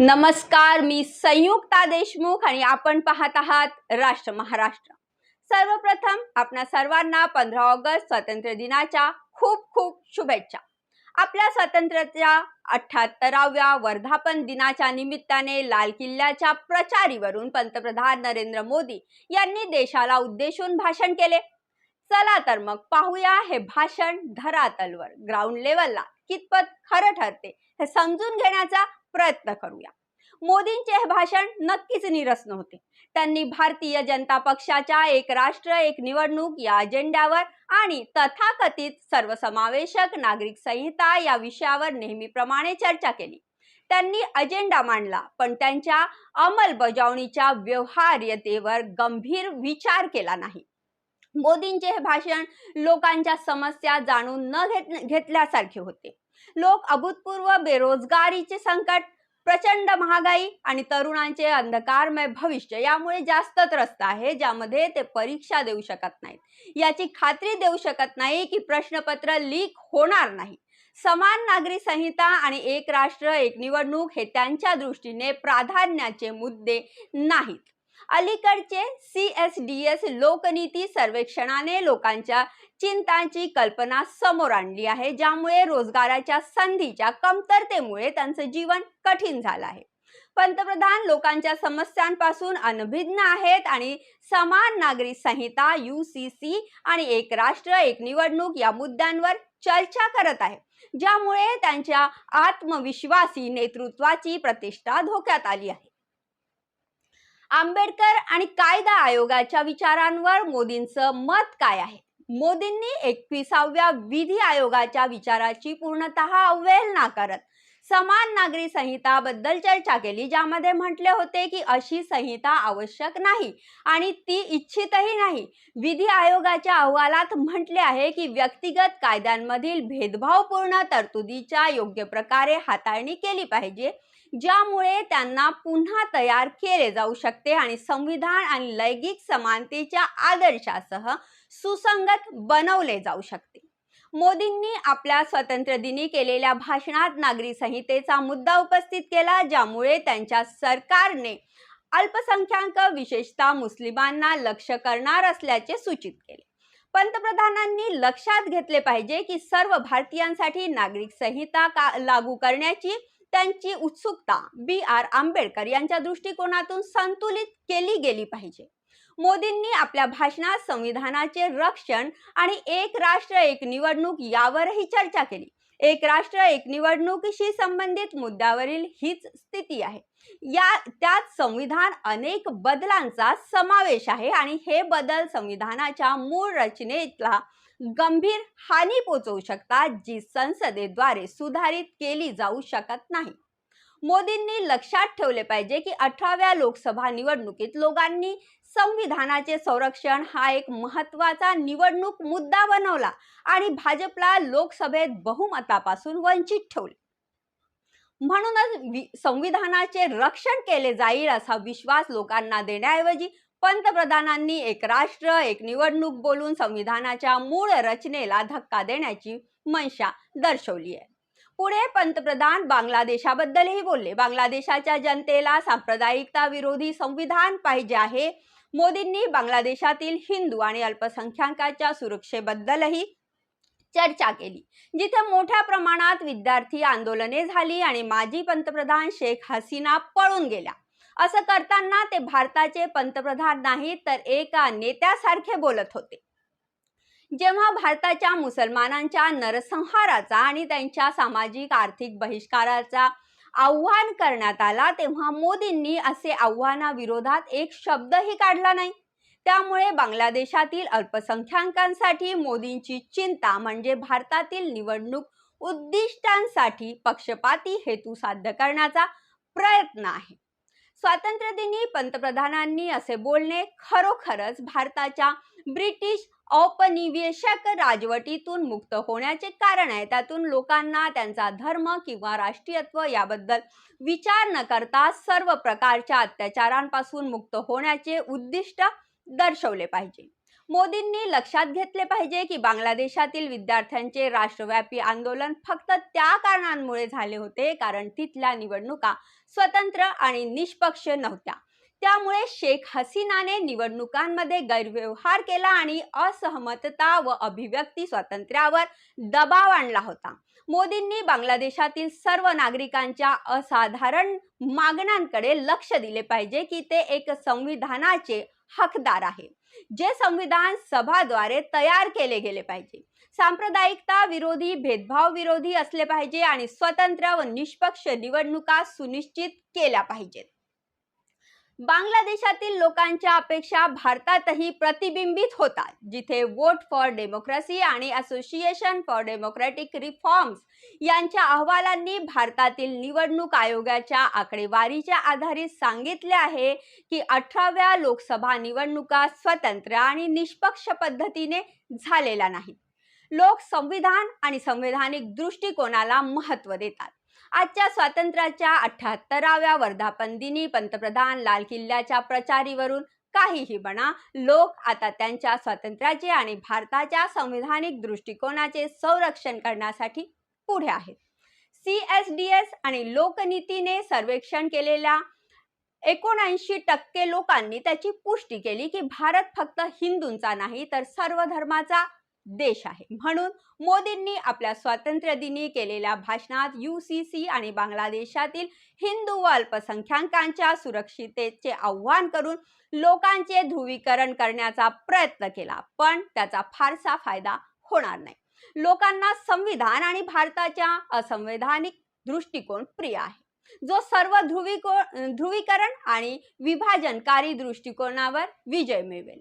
नमस्कार मी संयुक्ता देशमुख आणि आपण पाहत आहात राष्ट्र महाराष्ट्र. सर्वप्रथम आपणा सर्वांना पंधरा ऑगस्ट स्वातंत्र्य दिनाच्या खूप खूप शुभेच्छा. आपल्या स्वातंत्र्याच्या अठ्याहत्तराव्या वर्धापन दिनाच्या निमित्ताने लाल किल्ल्याच्या प्रचारीवरून पंतप्रधान नरेंद्र मोदी यांनी देशाला उद्देशून भाषण केले. चला तर मग पाहूया हे भाषण धरातलवर. ग्राउंड लेवलला कितपत खरं ठरते हे समजून घेण्याचा प्रयत्न करूया. मोदींचे हे भाषण नक्कीच निरस नव्हते. त्यांनी भारतीय जनता पक्षाच्या एक राष्ट्र एक निवडणूक या अजेंड्यावर आणि तथाकथित सर्वसमावेशक नागरिक संहिता या विषयावर नेहमीप्रमाणे चर्चा केली. त्यांनी अजेंडा मांडला पण त्यांच्या अंमलबजावणीच्या व्यवहार्यतेवर गंभीर विचार केला नाही. मोदींचे हे भाषण लोकांच्या समस्या जाणून न घेत घेतल्यासारखे होते. लोक अभूतपूर्व बेरोजगारीचे संकट प्रचंड महागाई आणि तरुणांचे अंधकारमय भविष्य यामुळे जास्त त्रस्त आहे ज्यामध्ये ते परीक्षा देऊ शकत नाहीत. याची खात्री देऊ शकत नाही की प्रश्नपत्र लीक होणार नाही. समान नागरी संहिता आणि एक राष्ट्र एक निवडणूक हे त्यांच्या दृष्टीने प्राधान्याचे मुद्दे नाहीत. अलीकडचे C S D S Lokniti सर्वेक्षणाने लोकांच्या चिंतांची कल्पना समोर आणली आहे ज्यामुळे रोजगाराच्या संधीच्या कमतरतेमुळे त्यांचं जीवन कठीण झालं आहे. पंतप्रधान लोकांच्या समस्यांपासून अनभिज्ञ आहेत आणि समान नागरी संहिता यू सी सी आणि एक राष्ट्र एक निवडणूक या मुद्द्यांवर चर्चा करत आहे ज्यामुळे त्यांच्या आत्मविश्वासी नेतृत्वाची प्रतिष्ठा धोक्यात आली आहे. आंबेडकर आणि कायदा आयोगाच्या विचारांवर मोदींचं मत काय आहे? मोदींनी एकविसाव्या विधी आयोगाच्या विचाराची पूर्णतः अवहेलना करत समान नागरी संहिता बद्दल चर्चा केली ज्यामध्ये म्हटले होते की अशी संहिता आवश्यक नाही आणि ती इच्छितही नाही. विधी आयोगाच्या अहवालात म्हटले आहे की व्यक्तिगत कायद्यांमधील भेदभावपूर्ण तरतुदीच्या योग्य प्रकारे हाताळणी केली पाहिजे. ज्यामुळे त्यांना पुन्हा तयार केले जाऊ शकते आणि संविधान आणि लैंगिक समानतेच्या आदर्शासह सुसंगत बनवले जाऊ शकते. मोदींनी आपल्या स्वातंत्र्य दिनी केलेल्या भाषणात नागरी संहितेचा मुद्दा उपस्थित केला ज्यामुळे त्यांच्या सरकारने अल्पसंख्याक विशेषतः मुस्लिमांना लक्ष करणार असल्याचे सूचित केले. पंतप्रधानांनी लक्षात घेतले पाहिजे की सर्व भारतीयांसाठी नागरिक संहिता का लागू करण्याची त्यांची उत्सुकता बी आर आंबेडकर यांच्या दृष्टिकोनातून संतुलित केली गेली पाहिजे. मोदींनी आपल्या भाषणात संविधानाचे रक्षण आणि एक राष्ट्र एक निवडणूक यावरही चर्चा केली. एक राष्ट्र एक निवडणुकीशी संबंधित मुद्द्यावरील हीच स्थिती आहे. या त्यात संविधान अनेक बदलांचा समावेश आहे आणि हे बदल संविधानाच्या मूळ रचनेतला गंभीर हानी पोचवू शकतात जी संसदेद्वारे सुधारित केली जाऊ शकत नाही. मोदींनी लक्षात ठेवले पाहिजे की अठराव्या लोकसभा निवडणुकीत लोकांनी संविधानाचे संरक्षण हा एक महत्त्वाचा निवडणूक मुद्दा बनवला आणि भाजपला लोकसभेत बहुमतापासून वंचित ठेवले. म्हणूनच संविधानाचे रक्षण केले जाईल असा विश्वास लोकांना देण्याऐवजी पंतप्रधानांनी एक राष्ट्र एक निवडणूक बोलून संविधानाच्या मूळ रचनेला धक्का देण्याची मंशा दर्शवली आहे. पुढे पंतप्रधान बांगलादेशाबद्दलही बोलले. बांगलादेशाच्या जनतेला सांप्रदायिकता विरोधी संविधान पाहिजे आहे. मोदींनी बांगलादेशातील हिंदू आणि अल्पसंख्याकाच्या सुरक्षेबद्दलही चर्चा केली जिथे मोठ्या प्रमाणात विद्यार्थी आंदोलने झाली आणि माजी पंतप्रधान शेख हसीना पळून गेल्या. असं करताना ते भारताचे पंतप्रधान नाहीत तर एका नेत्यासारखे बोलत होते. जेव्हा भारताच्या मुसलमानांच्या नरसंहाराचा आणि त्यांच्या सामाजिक आर्थिक बहिष्काराचा आव्हान करण्यात आला तेव्हा मोदींनी असे आव्हानाविरोधात एक शब्दही काढला नाही. त्यामुळे बांगलादेशातील अल्पसंख्याकांसाठी मोदींची चिंता म्हणजे भारतातील निवडणूक उद्दिष्टांसाठी पक्षपाती हेतू साध्य करण्याचा प्रयत्न आहे. स्वातंत्र्यदिनी पंतप्रधानांनी असे बोलणे खरोखरच भारताच्या ब्रिटिश औपनिवेशक राजवटीतून मुक्त होण्याचे कारण आहे. त्यातून लोकांना त्यांचा धर्म किंवा राष्ट्रीयत्व याबद्दल विचार न करता सर्व प्रकारच्या अत्याचारांपासून मुक्त होण्याचे उद्दिष्ट दर्शवले पाहिजे. मोदींनी लक्षात घेतले पाहिजे की बांगलादेशातील विद्यार्थ्यांचे राष्ट्रव्यापी आंदोलन फक्त त्या कारणांमुळे झाले होते कारण तिथल्या निवडणुका स्वतंत्र आणि निष्पक्ष नव्हत्या. त्यामुळे शेख हसीनाने निवडणुकांमध्ये गैरव्यवहार केला आणि असहमतता व अभिव्यक्ती स्वातंत्र्यावर दबाव आणला होता. मोदींनी बांगलादेशातील सर्व नागरिकांच्या असाधारण मागण्यांकडे लक्ष दिले पाहिजे की ते एक संविधानाचे हकदार आहे. जे संविधान सभाद्वारे तयार केले गेले पाहिजे. सांप्रदायिकता विरोधी भेदभाव विरोधी असले पाहिजे आणि स्वतंत्र व निष्पक्ष निवडणुका सुनिश्चित केल्या पाहिजेत. बांगलादेशातील लोकांच्या अपेक्षा भारतातही प्रतिबिंबित होतात जिथे वोट फॉर डेमोक्रेसी आणि असोसिएशन फॉर डेमोक्रॅटिक रिफॉर्म्स यांच्या अहवालांनी भारतातील निवडणूक आयोगाच्या आकडेवारीच्या आधारे सांगितले आहे की अठराव्या लोकसभा निवडणुका स्वतंत्र आणि निष्पक्ष पद्धतीने झालेल्या नाहीत. लोक संविधान आणि संवैधानिक दृष्टिकोनाला महत्त्व देतात. आजच्या स्वातंत्र्याच्या अठ्याहत्तराव्या वर्धापन दिनी पंतप्रधान लाल किल्ल्याच्या प्रचारीवरून काहीही बना लोक आता त्यांच्या स्वातंत्र्याचे आणि भारताच्या संविधानिक दृष्टिकोनाचे संरक्षण करण्यासाठी पुढे आहेत. सी एस डी एस आणि लोकनीतीने सर्वेक्षण केलेल्या एकोणऐंशी टक्के लोकांनी त्याची पुष्टी केली की भारत फक्त हिंदूंचा नाही तर सर्व धर्माचा देश आहे. म्हणून मोदींनी आपल्या स्वातंत्र्य दिनी केलेल्या भाषणात सी आणि बांगलादेशातील हिंदू व अल्पसंख्याकांच्या सुरक्षिततेचे आव्हान करून लोकांचे ध्रुवीकरण करण्याचा प्रयत्न केला. पण त्याचा फारसा फायदा होणार नाही. लोकांना संविधान आणि भारताच्या असंवैधानिक दृष्टिकोन प्रिय आहे. जो सर्व ध्रुवीको ध्रुवीकरण आणि विभाजनकारी दृष्टिकोनावर विजय मिळवेल.